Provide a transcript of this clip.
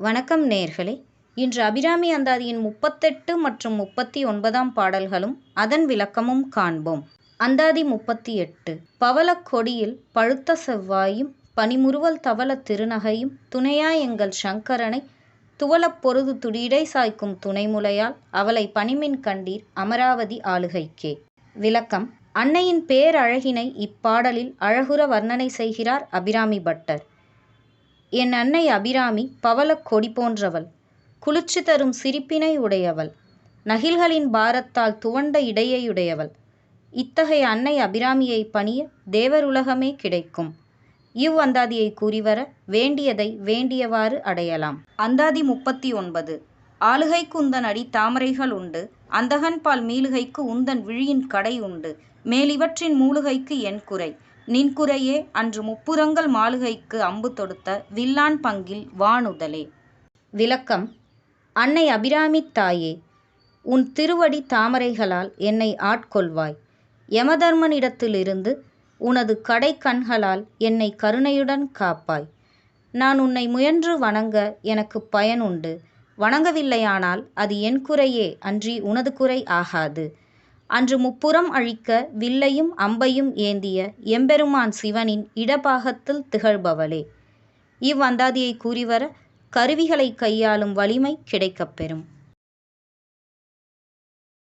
வணக்கம் நேர்களே. இன்று அபிராமி அந்தாதியின் முப்பத்தெட்டு மற்றும் முப்பத்தி ஒன்பதாம் பாடல்களும் அதன் விளக்கமும் காண்போம். அந்தாதி முப்பத்தி எட்டு பவளக் கொடியில் பழுத்த செவ்வாயும் பனிமுறுவல் தவளத் திருநகையும் துணையா எங்கள் சங்கரனை துவளப் பொருது துடியடை சாய்க்கும் துணைமுலையால் அவளை பணிமின் கண்டீர் அமராவதி ஆளுகைக்கே. விளக்கம். அன்னையின் பேரழகினை இப்பாடலில் அழகுற வர்ணனை செய்கிறார் அபிராமி பட்டர். என் அன்னை அபிராமி பவளக் கொடி போன்றவள். குளிர்ச்சி தரும் சிரிப்பினை உடையவள். நகில்களின் பாரத்தால் துவண்ட இடையையுடையவள் இத்தகைய அன்னை அபிராமியை பணிய தேவருலகமே கிடைக்கும். இவ் அந்தாதியை கூறிவர வேண்டியதை வேண்டியவாறு அடையலாம். அந்தாதி முப்பத்தி ஒன்பது ஆளுகைக்கு உந்தன் அடி தாமரைகள் உண்டு. அந்தகன் பால் மீளுகைக்கு உந்தன் விழியின் கடை உண்டு. மேலிவற்றின் மூலுகைக்கு என் குறை. நின் குறையே அன்று முப்புரங்கள் மாளிகைக்கு அம்பு தொடுத்த வில்லான் பங்கில் வானுதலே. விளக்கம் அன்னை அபிராமி தாயே உன் திருவடி தாமரைகளால் என்னை ஆட்கொள்வாய். யமதர்மனிடத்திலிருந்து உனது கடை கண்களால் என்னை கருணையுடன் காப்பாய். நான் உன்னை முயன்று வணங்க எனக்கு பயனுண்டு. வணங்கவில்லையானால் அது என் குறையே அன்றி உனது குறை ஆகாது. அன்று முப்புறம் அழிக்க வில்லையும் அம்பையும் ஏந்திய எம்பெருமான் சிவனின் இடபாகத்தில் திகழ்பவளே. இவ்வந்தாதியை கூறிவர கருவிகளை கையாளும் வலிமை கிடைக்கப்பெறும்.